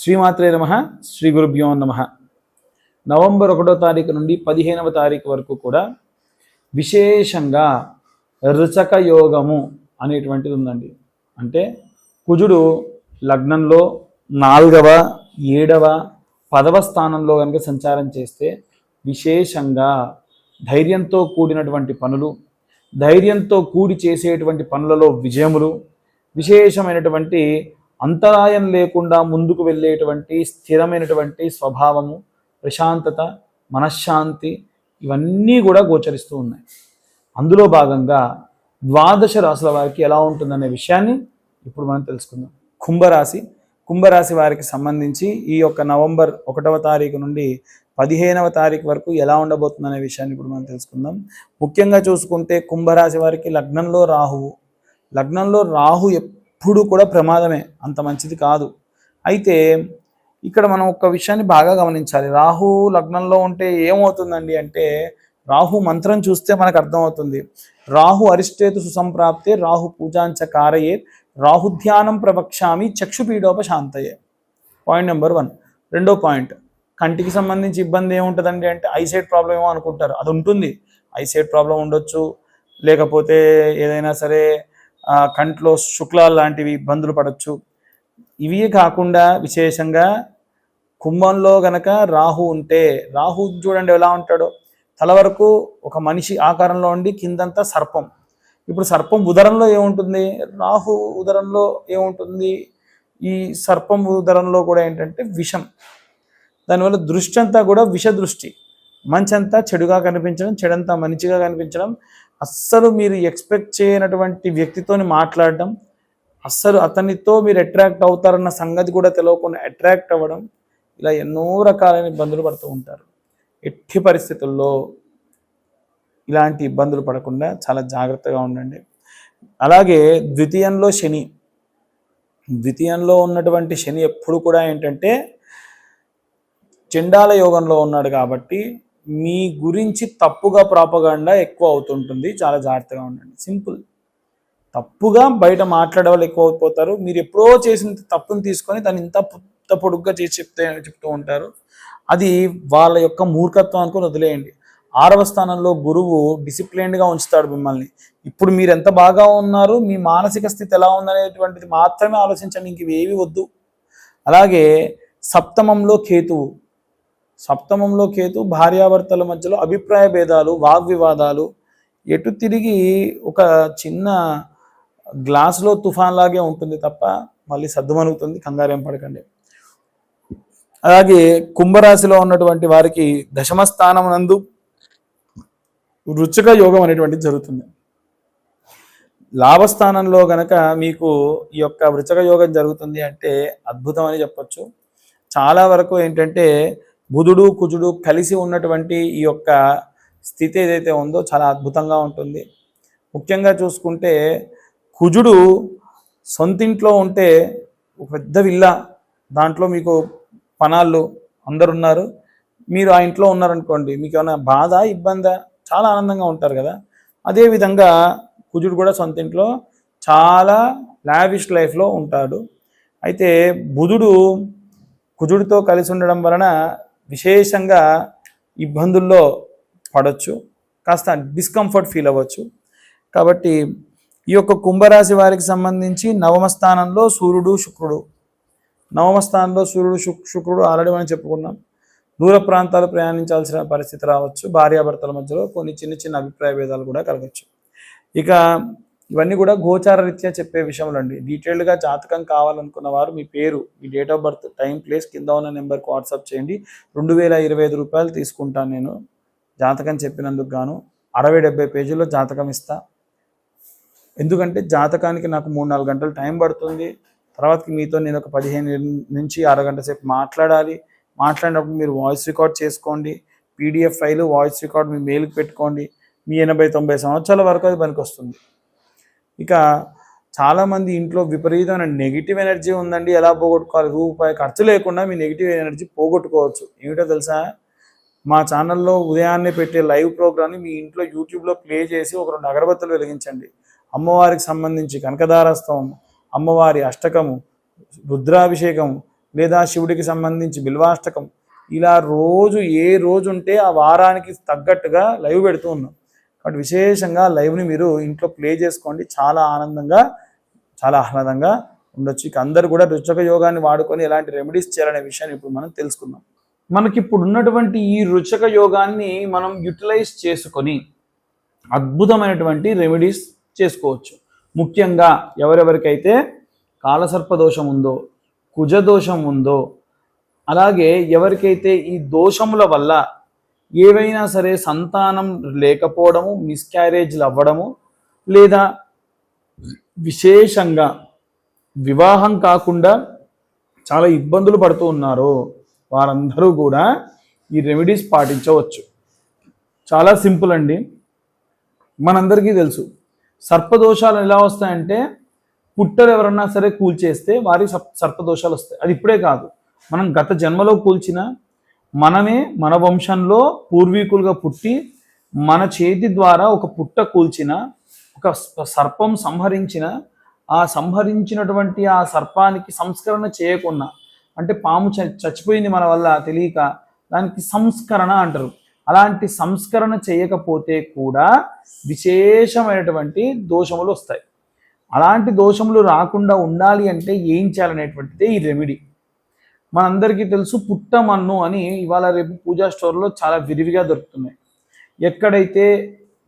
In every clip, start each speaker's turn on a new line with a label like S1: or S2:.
S1: శ్రీమాత్రే నమ శ్రీ గురుభ్యో నమ. నవంబర్ ఒకటో తారీఖు నుండి పదిహేనవ తారీఖు వరకు కూడా విశేషంగా రుచక యోగము అనేటువంటిది ఉందండి. అంటే కుజుడు లగ్నంలో నాలుగవ ఏడవ పదవ స్థానంలో కనుక సంచారం చేస్తే విశేషంగా ధైర్యంతో కూడినటువంటి పనులు ధైర్యంతో కూడి చేసేటువంటి పనులలో విజయములు విశేషమైనటువంటి అంతరాయం లేకుండా ముందుకు వెళ్ళేటువంటి స్థిరమైనటువంటి స్వభావము ప్రశాంతత మనశ్శాంతి ఇవన్నీ కూడా గోచరిస్తూ ఉన్నాయి. అందులో భాగంగా ద్వాదశ రాశుల వారికి ఎలా ఉంటుందనే విషయాన్ని ఇప్పుడు మనం తెలుసుకుందాం. కుంభరాశి. కుంభరాశి వారికి సంబంధించి ఈ యొక్క నవంబర్ ఒకటవ తారీఖు నుండి పదిహేనవ తారీఖు వరకు ఎలా ఉండబోతుందనే విషయాన్ని ఇప్పుడు మనం తెలుసుకుందాం. ముఖ్యంగా చూసుకుంటే కుంభరాశి వారికి లగ్నంలో రాహువు. లగ్నంలో రాహు ఎప్పుడూ కూడా ప్రమాదమే. అంత మంచిది కాదు. అయితే ఇక్కడ మనం ఒక విషయాన్ని బాగా గమనించాలి. రాహు లగ్నంలో ఉంటే ఏమవుతుందండి అంటే రాహు మంత్రం చూస్తే మనకు అర్థమవుతుంది. రాహు అరిష్టేతు సుసంప్రాప్తే రాహు పూజాంచ కారయే రాహుధ్యానం ప్రవక్షామి చక్షుపీడోపశాంతయే పాయింట్ నెంబర్ వన్ రెండో పాయింట్ కంటికి సంబంధించి ఇబ్బంది ఏముంటుందండి అంటే ఐసైట్ ప్రాబ్లం ఏమో అనుకుంటారు. అది ఉంటుంది. ఐసైట్ ప్రాబ్లం ఉండొచ్చు. లేకపోతే ఏదైనా సరే కంట్లో శుక్లాలు లాంటివి ఇబ్బందులు పడవచ్చు ఇవి కాకుండా విశేషంగా కుంభంలో గనక రాహు ఉంటే రాహు చూడండి ఎలా ఉంటాడో. తల వరకు ఒక మనిషి ఆకారంలో ఉండి కిందంతా సర్పం. ఇప్పుడు సర్పం ఉదరంలో ఏముంటుంది? రాహు ఉదరంలో ఏముంటుంది? ఈ సర్పం ఉదరంలో కూడా ఏంటంటే విషం. దానివల్ల దృష్టి అంతా కూడా విష దృష్టి మంచంతా చెడుగా కనిపించడం చెడంతా మంచిగా కనిపించడం అస్సలు మీరు ఎక్స్పెక్ట్ చేయనటువంటి వ్యక్తితోని మాట్లాడడం అస్సలు అతనితో మీరు అట్రాక్ట్ అవుతారన్న సంగతి కూడా తెలియకుండా అట్రాక్ట్ అవ్వడం ఇలా ఎన్నో రకాలైన ఇబ్బందులు పడుతూ ఉంటారు. ఎట్టి పరిస్థితుల్లో ఇలాంటి ఇబ్బందులు పడకుండా చాలా జాగ్రత్తగా ఉండండి. అలాగే ద్వితీయంలో శని. ద్వితీయంలో ఉన్నటువంటి శని ఎప్పుడు కూడా ఏంటంటే చెండాల యోగంలో ఉన్నాడు కాబట్టి మీ గురించి తప్పుగా ప్రాపగాండా ఎక్కువ అవుతుంటుంది. చాలా జాగ్రత్తగా ఉండండి. సింపుల్. తప్పుగా బయట మాట్లాడే వాళ్ళు ఎక్కువ అయిపోతారు. మీరు ఎప్పుడో చేసిన తప్పుని తీసుకొని దాన్ని ఇంత పుత్త పొడుగ్గా చేసి చెప్తే చెప్తూ ఉంటారు. అది వాళ్ళ యొక్క మూర్ఖత్వం అనుకుని వదిలేయండి. ఆరవ స్థానంలో గురువు డిసిప్లైన్డ్గా ఉంచుతాడు మిమ్మల్ని. ఇప్పుడు మీరు ఎంత బాగా ఉన్నారు మీ మానసిక స్థితి ఎలా ఉందనేటువంటిది మాత్రమే ఆలోచించండి. ఇంక ఏవి వద్దు. అలాగే సప్తమంలో కేతువు. సప్తమంలో కేతు భార్యాభర్తల మధ్యలో అభిప్రాయ భేదాలు వాగ్వివాదాలు. ఎటు తిరిగి ఒక చిన్న గ్లాసులో తుఫాన్ లాగే ఉంటుంది తప్ప మళ్ళీ సర్దుమనుగుతుంది కంగారేం పడకండి. అలాగే కుంభరాశిలో ఉన్నటువంటి వారికి దశమ స్థానం నందు రుచిక యోగం అనేటువంటిది జరుగుతుంది. లాభస్థానంలో గనక మీకు ఈ యొక్క వృచక యోగం జరుగుతుంది అంటే అద్భుతం అని చెప్పచ్చు. చాలా వరకు ఏంటంటే బుధుడు కుజుడు కలిసి ఉన్నటువంటి ఈ యొక్క స్థితి ఏదైతే ఉందో చాలా అద్భుతంగా ఉంటుంది. ముఖ్యంగా చూసుకుంటే కుజుడు సొంతింట్లో ఉంటే ఒక పెద్ద విల్లా దాంట్లో మీకు పనాళ్ళు అందరు ఉన్నారు మీరు ఆ ఇంట్లో ఉన్నారనుకోండి మీకు ఏమైనా బాధ ఇబ్బందా చాలా ఆనందంగా ఉంటారు కదా. అదేవిధంగా కుజుడు కూడా సొంత ఇంట్లో చాలా లావిష్ లైఫ్లో ఉంటాడు. అయితే బుధుడు కుజుడితో కలిసి ఉండడం వలన విశేషంగా ఇబ్బందుల్లో పడవచ్చు కాస్త డిస్కంఫర్ట్ ఫీల్ అవ్వచ్చు. కాబట్టి ఈ యొక్క కుంభరాశి వారికి సంబంధించి నవమ స్థానంలో సూర్యుడు శుక్రుడు. నవమ స్థానంలో సూర్యుడు శుక్రుడు ఆల్రెడీ మనం చెప్పుకున్నాం. దూర ప్రాంతాలు ప్రయాణించాల్సిన పరిస్థితి రావచ్చు. భార్యాభర్తల మధ్యలో కొన్ని చిన్న చిన్న అభిప్రాయ భేదాలు కూడా కలగచ్చు. ఇక ఇవన్నీ కూడా గోచార రీత్యా చెప్పే విషయంలో అండి. డీటెయిల్డ్గా జాతకం కావాలనుకున్న వారు మీ పేరు మీ date of birth time place కింద ఉన్న నెంబర్కి వాట్సాప్ చేయండి. రెండు వేల ఇరవై ఐదు రూపాయలు తీసుకుంటాను నేను. జాతకం చెప్పినందుకు గాను అరవై డెబ్బై పేజీల్లో జాతకం ఇస్తా. ఎందుకంటే జాతకానికి నాకు మూడు నాలుగు గంటలు టైం పడుతుంది. తర్వాతకి మీతో నేను ఒక పదిహేను నుంచి అరగంట సేపు మాట్లాడాలి. మాట్లాడినప్పుడు మీరు వాయిస్ రికార్డ్ చేసుకోండి. పీడిఎఫ్ ఫైలు వాయిస్ రికార్డ్ మీ మెయిల్కి పెట్టుకోండి. మీ ఎనభై తొంభై సంవత్సరాల వరకు అది పనికి వస్తుంది ఇక చాలామంది ఇంట్లో విపరీతమైన నెగిటివ్ ఎనర్జీ ఉందండి. ఎలా పోగొట్టుకోవాలి? రూపాయి ఖర్చు లేకుండా మీ నెగిటివ్ ఎనర్జీ పోగొట్టుకోవచ్చు. ఏమిటో తెలుసా? మా ఛానల్లో ఉదయాన్నే పెట్టే లైవ్ ప్రోగ్రామ్ని మీ ఇంట్లో యూట్యూబ్లో ప్లే చేసి ఒక రెండు అగరబత్తులు వెలిగించండి. అమ్మవారికి సంబంధించి కనకదారస్తవం అమ్మవారి అష్టకము రుద్రాభిషేకం లేదా శివుడికి సంబంధించి బిల్వాష్టకం ఇలా రోజు ఏ రోజు ఉంటే ఆ వారానికి తగ్గట్టుగా లైవ్ పెడుతూ ఉన్నాం. కాబట్టి విశేషంగా లైవ్ని మీరు ఇంట్లో ప్లే చేసుకోండి. చాలా ఆనందంగా చాలా ఆహ్లాదంగా ఉండొచ్చు. ఇక అందరు కూడా రుచక యోగాన్ని వాడుకొని ఎలాంటి రెమెడీస్ చేయాలనే విషయాన్ని ఇప్పుడు మనం తెలుసుకుందాం. మనకి ఇప్పుడు ఉన్నటువంటి ఈ రుచక యోగాన్ని మనం యూటిలైజ్ చేసుకొని అద్భుతమైనటువంటి రెమెడీస్ చేసుకోవచ్చు. ముఖ్యంగా ఎవరెవరికైతే కాలసర్ప దోషం ఉందో కుజ దోషం ఉందో అలాగే ఎవరికైతే ఈ దోషముల వల్ల ఏవైనా సరే సంతానం లేకపోవడము మిస్క్యారేజ్లు అవ్వడము లేదా విశేషంగా వివాహం కాకుండా చాలా ఇబ్బందులు పడుతూ ఉన్నారో వారందరూ కూడా ఈ రెమెడీస్ పాటించవచ్చు. చాలా సింపుల్ అండి. మనందరికీ తెలుసు. సర్పదోషాలు ఎలా వస్తాయంటే పుట్టలు ఎవరన్నా సరే కూల్చేస్తే వారి సప్- సర్పదోషాలు వస్తాయి. అది ఇప్పుడే కాదు. మనం గత జన్మలో కూల్చిన మనమే మన వంశంలో పూర్వీకులుగా పుట్టి మన చేతి ద్వారా ఒక పుట్ట కూల్చిన ఒక సర్పం సంహరించిన ఆ సంహరించినటువంటి ఆ సర్పానికి సంస్కరణ చేయకుండా అంటే పాము చ- చచ్చిపోయింది మన వల్ల తెలియక దానికి సంస్కరణ అంటారు. అలాంటి సంస్కరణ చేయకపోతే కూడా విశేషమైనటువంటి దోషములు వస్తాయి. అలాంటి దోషములు రాకుండా ఉండాలి అంటే ఏం చేయాలనేటువంటిదే ఈ రెమెడీ మనందరికీ తెలుసు పుట్టమన్ను అని ఇవాళ రేపు పూజా స్టోర్లో చాలా విరివిగా దొరుకుతున్నాయి. ఎక్కడైతే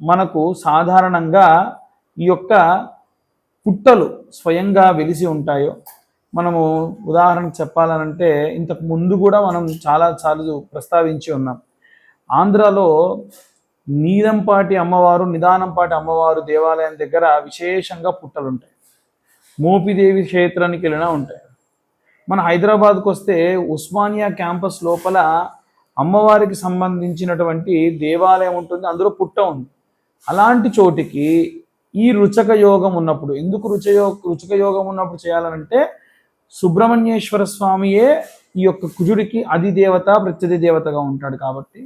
S1: మనకు సాధారణంగా ఈ యొక్క పుట్టలు స్వయంగా వెలిసి ఉంటాయో మనము ఉదాహరణకు చెప్పాలనంటే ఇంతకు ముందు కూడా మనం చాలా చాలు ప్రస్తావించి ఉన్నాం. ఆంధ్రాలో నీలంపాటి అమ్మవారు నిదానంపాటి అమ్మవారు దేవాలయం దగ్గర విశేషంగా పుట్టలు ఉంటాయి మోపిదేవి క్షేత్రానికి వెళ్ళినా ఉంటాయి. మన హైదరాబాద్కు వస్తే ఉస్మానియా క్యాంపస్ లోపల అమ్మవారికి సంబంధించినటువంటి దేవాలయం ఉంటుంది అందులో పుట్ట ఉంది. అలాంటి చోటికి ఈ రుచక యోగం ఉన్నప్పుడు ఎందుకు రుచయో రుచక యోగం ఉన్నప్పుడు చేయాలనంటే సుబ్రహ్మణ్యేశ్వర స్వామియే ఈ యొక్క కుజుడికి అధిదేవత ప్రత్యధి దేవతగా ఉంటాడు కాబట్టి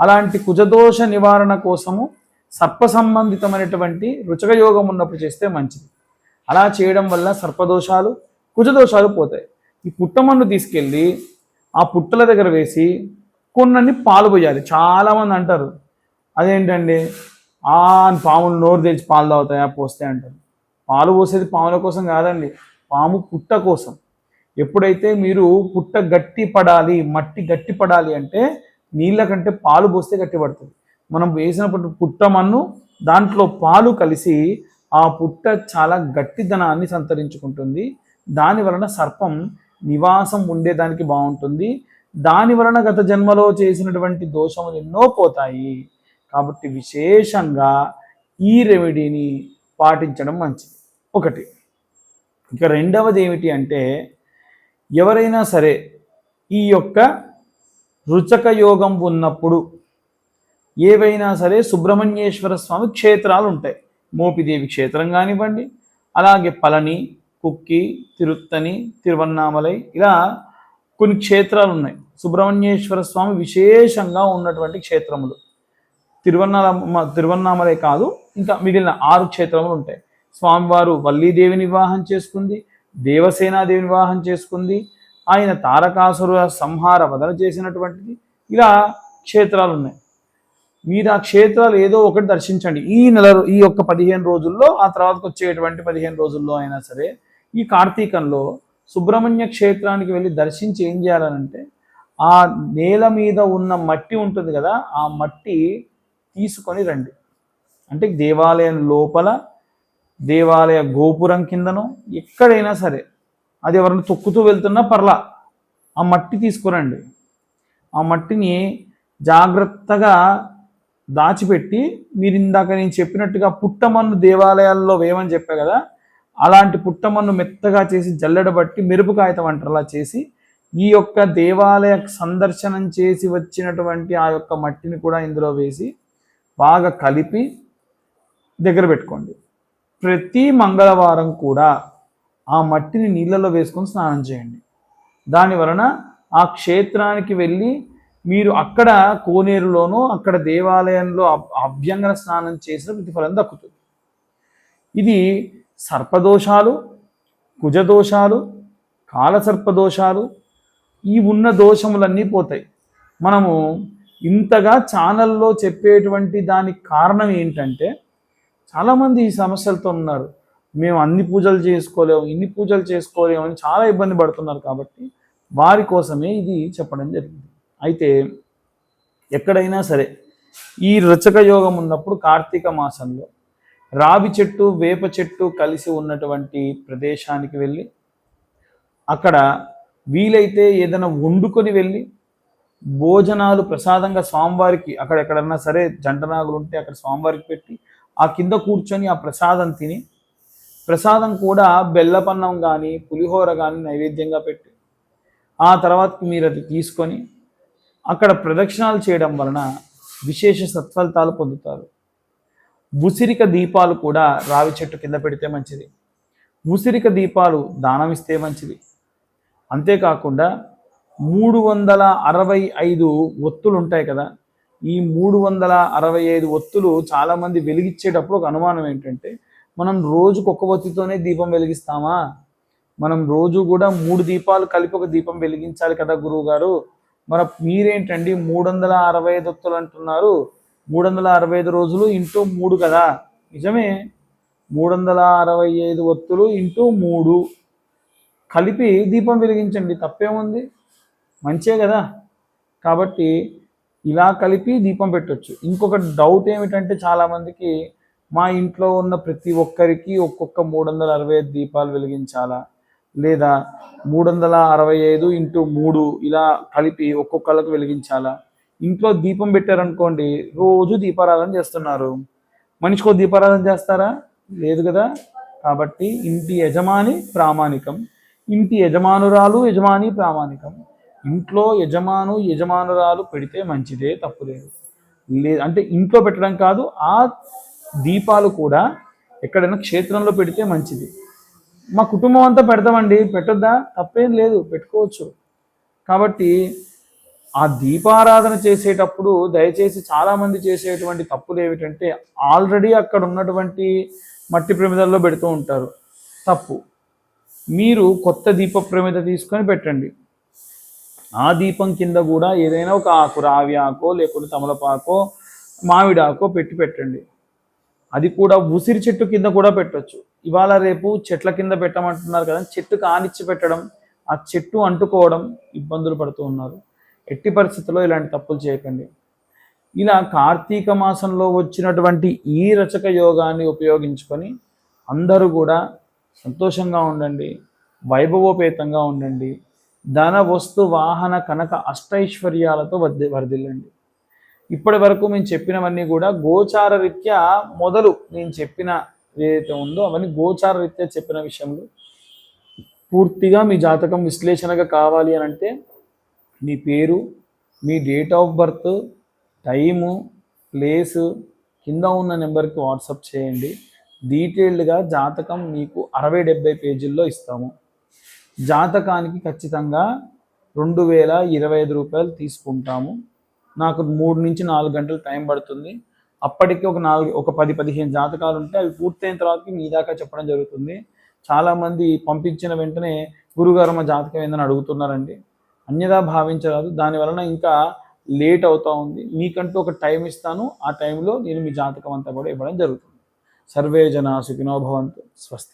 S1: అలాంటి కుజదోష నివారణ కోసము సర్ప సంబంధితమైనటువంటి రుచక యోగం ఉన్నప్పుడు చేస్తే మంచిది. అలా చేయడం వల్ల సర్పదోషాలు కుజదోషాలు పోతాయి. ఈ పుట్టమన్ను తీసుకెళ్ళి ఆ పుట్టల దగ్గర వేసి కొన్నీ పాలు పోయాలి. చాలామంది అంటారు అదేంటండి? ఆ పాములు నోరు తెచ్చి పాలు తాగుతాయా? పోస్తే అంటారు. పాలు పోసేది పాముల కోసం కాదండి పాము పుట్ట కోసం. ఎప్పుడైతే మీరు పుట్ట గట్టి పడాలి మట్టి గట్టి పడాలి అంటే నీళ్ళ కంటే పాలు పోస్తే గట్టి పడుతుంది. మనం వేసినప్పుడు పుట్టమన్ను దాంట్లో పాలు కలిసి ఆ పుట్ట చాలా గట్టిదనాన్ని సంతరించుకుంటుంది. దాని వలన సర్పం నివాసం ఉండేదానికి బాగుంటుంది. దాని వలన గత జన్మలో చేసినటువంటి దోషములు ఎన్నో పోతాయి. కాబట్టి విశేషంగా ఈ రెమెడీని పాటించడం మంచిది. ఒకటి. ఇక రెండవది ఏమిటి అంటే ఎవరైనా సరే ఈ యొక్క రుచక యోగం ఉన్నప్పుడు ఏవైనా సరే సుబ్రహ్మణ్యేశ్వర స్వామి క్షేత్రాలు ఉంటాయి మోపిదేవి క్షేత్రం కానివ్వండి అలాగే పళని కుక్కి తిరుత్తని తిరువన్నామలై ఇలా కొన్ని క్షేత్రాలు ఉన్నాయి సుబ్రహ్మణ్యేశ్వర స్వామి విశేషంగా ఉన్నటువంటి క్షేత్రములు. తిరువన్నామ తిరువన్నామలై కాదు ఇంకా మిగిలిన ఆరు క్షేత్రములు ఉంటాయి. స్వామివారు వల్లీదేవిని వివాహం చేసుకుంది దేవసేనాదేవిని వివాహం చేసుకుంది ఆయన తారకాసుర సంహార వదన చేసినటువంటిది. ఇలా క్షేత్రాలు ఉన్నాయి మీరు ఆ క్షేత్రాలు ఏదో ఒకటి దర్శించండి. ఈ నెల ఈ యొక్క పదిహేను రోజుల్లో ఆ తర్వాతకు వచ్చేటువంటి పదిహేను రోజుల్లో అయినా సరే ఈ కార్తీకంలో సుబ్రహ్మణ్య క్షేత్రానికి వెళ్ళి దర్శించి ఏం చేయాలనంటే ఆ నేల మీద ఉన్న మట్టి ఉంటుంది కదా ఆ మట్టి తీసుకొని రండి. అంటే దేవాలయం లోపల దేవాలయ గోపురం కిందనో ఎక్కడైనా సరే అది ఎవరైనా తొక్కుతూ వెళ్తున్నా పర్లా ఆ మట్టి తీసుకురండి. ఆ మట్టిని జాగ్రత్తగా దాచిపెట్టి మీరు ఇందాక నేను చెప్పినట్టుగా పుట్టమన్ను దేవాలయాల్లో వేయమని చెప్పా కదా అలాంటి పుట్టమన్ను మెత్తగా చేసి జల్లెడబట్టి మెరుపు కాగితం అంటారు చేసి ఈ యొక్క దేవాలయ సందర్శనం చేసి వచ్చినటువంటి ఆ యొక్క మట్టిని కూడా ఇందులో వేసి బాగా కలిపి దగ్గర పెట్టుకోండి. ప్రతి మంగళవారం కూడా ఆ మట్టిని నీళ్ళలో వేసుకొని స్నానం చేయండి. దాని వలన ఆ క్షేత్రానికి వెళ్ళి మీరు అక్కడ కోనేరులోనో అక్కడ దేవాలయంలో అభ్యంగన స్నానం చేసిన ప్రతిఫలం దక్కుతుంది. ఇది సర్పదోషాలు కుజదోషాలు కాలసర్పదోషాలు ఈ ఉన్న దోషములన్నీ పోతాయి. మనము ఇంతగా ఛానల్లో చెప్పేటువంటి దానికి కారణం ఏంటంటే చాలామంది ఈ సమస్యలతో ఉన్నారు. మేము అన్ని పూజలు చేసుకోలేము ఇన్ని పూజలు చేసుకోలేము అని చాలా ఇబ్బంది పడుతున్నారు కాబట్టి వారి కోసమే ఇది చెప్పడం జరిగింది. అయితే ఎక్కడైనా సరే ఈ రచక యోగం ఉన్నప్పుడు కార్తీక మాసంలో రావి చెట్టు వేప చెట్టు కలిసి ఉన్నటువంటి ప్రదేశానికి వెళ్ళి అక్కడ వీలైతే ఏదైనా వండుకొని వెళ్ళి భోజనాలు ప్రసాదంగా స్వామివారికి అక్కడ ఎక్కడన్నా సరే జంటనాగులు ఉంటే అక్కడ స్వామివారికి పెట్టి ఆ కింద కూర్చొని ఆ ప్రసాదం తిని ప్రసాదం కూడా బెల్లపన్నం కానీ పులిహోర కానీ నైవేద్యంగా పెట్టి ఆ తర్వాత మీరు అది తీసుకొని అక్కడ ప్రదక్షిణాలు చేయడం వలన విశేష సత్ఫలితాలు పొందుతారు. ఉసిరిక దీపాలు కూడా రావి చెట్టు కింద పెడితే మంచిది. ఉసిరిక దీపాలు దానం ఇస్తే మంచిది. అంతేకాకుండా మూడు వందల అరవై ఐదు ఒత్తులు ఉంటాయి కదా ఈ మూడు వందల అరవై ఐదు ఒత్తులు చాలామంది వెలిగించేటప్పుడు ఒక అనుమానం ఏంటంటే మనం రోజుకు ఒక ఒత్తితోనే దీపం వెలిగిస్తామా? మనం రోజు కూడా మూడు దీపాలు కలిపి ఒక దీపం వెలిగించాలి కదా గురువు గారు మరి మీరేంటండి మూడు వందల అరవై ఐదు ఒత్తులు అంటున్నారు? మూడు వందల అరవై ఐదు రోజులు ఇంటూ మూడు కదా? నిజమే. మూడు వందల అరవై ఐదు ఒత్తులు ఇంటూ మూడు. కలిపి దీపం వెలిగించండి. తప్పేముంది? మంచే కదా. కాబట్టి ఇలా కలిపి దీపం పెట్టొచ్చు. ఇంకొక డౌట్ ఏమిటంటే చాలామందికి మా ఇంట్లో ఉన్న ప్రతి ఒక్కరికి ఒక్కొక్క మూడు వందల అరవై ఐదు దీపాలు వెలిగించాలా? లేదా మూడు వందల అరవై ఐదు ఇంటూ మూడు ఇలా కలిపి ఒక్కొక్కళ్ళకు వెలిగించాలా? ఇంట్లో దీపం పెట్టారనుకోండి రోజు దీపారాధన చేస్తున్నారు. మనిషికో దీపారాధన చేస్తారా? లేదు కదా? కాబట్టి ఇంటి యజమాని ప్రామాణికం. ఇంటి యజమానురాలు యజమాని ప్రామాణికం. ఇంట్లో యజమాను యజమానురాలు పెడితే మంచిదే తప్పులేదు. లేదు అంటే ఇంట్లో పెట్టడం కాదు ఆ దీపాలు కూడా ఎక్కడైనా క్షేత్రంలో పెడితే మంచిది. మా కుటుంబం అంతా పెడతామండి. పెట్టొద్దా? తప్పేం లేదు. పెట్టుకోవచ్చు. కాబట్టి ఆ దీపారాధన చేసేటప్పుడు దయచేసి చాలామంది చేసేటువంటి తప్పులు ఏమిటంటే ఆల్రెడీ అక్కడ ఉన్నటువంటి మట్టి ప్రమిదల్లో పెడుతూ ఉంటారు. తప్పు. మీరు కొత్త దీప ప్రమిద తీసుకొని పెట్టండి. ఆ దీపం కింద కూడా ఏదైనా ఒక ఆకు రావి ఆకో లేకుంటే తమలపాకో మామిడాకో పెట్టి పెట్టండి. అది కూడా ఉసిరి చెట్టు కింద కూడా పెట్టవచ్చు ఇవాళ రేపు చెట్ల కింద పెట్టమంటున్నారు కదా చెట్టు కానిచ్చి పెట్టడం ఆ చెట్టు అంటుకోవడం ఇబ్బందులు పడుతూ ఉన్నారు. ఎట్టి పరిస్థితుల్లో ఇలాంటి తప్పులు చేయకండి. ఇలా కార్తీక మాసంలో వచ్చినటువంటి ఈ రచక యోగాన్ని ఉపయోగించుకొని అందరూ కూడా సంతోషంగా ఉండండి వైభవోపేతంగా ఉండండి ధన వస్తు వాహన కనక అష్టైశ్వర్యాలతో వర్ది వర్ధిల్లండి ఇప్పటి వరకు మేము చెప్పినవన్నీ కూడా గోచార రీత్యా మొదలు నేను చెప్పిన ఏదైతే ఉందో అవన్నీ గోచార రీత్యా చెప్పిన విషయంలో పూర్తిగా మీ జాతకం విశ్లేషణగా కావాలి అని అంటే మీ పేరు మీ date of birth time place కింద ఉన్న నెంబర్కి వాట్సాప్ చేయండి. డీటెయిల్డ్గా జాతకం మీకు అరవై డెబ్బై పేజీల్లో ఇస్తాము. జాతకానికి ఖచ్చితంగా రెండు వేల ఇరవై ఐదు రూపాయలు తీసుకుంటాము. నాకు మూడు నుంచి నాలుగు గంటలు టైం పడుతుంది. అప్పటికి ఒక నాలుగు ఒక పది పదిహేను జాతకాలు ఉంటే అవి పూర్తయిన తర్వాత మీ దాకా చెప్పడం జరుగుతుంది. చాలామంది పంపించిన వెంటనే గురుగారు మా జాతకం ఏందని అడుగుతున్నారండి. అన్యదా భావించరాదు. దాని వలన ఇంకా లేట్ అవుతూ ఉంది. మీకంటూ ఒక టైం ఇస్తాను. ఆ టైంలో నేను మీ జాతకం అంతా కూడా ఇవ్వడం జరుగుతుంది. సర్వే జన సుఖినోభవంతు స్వస్తి.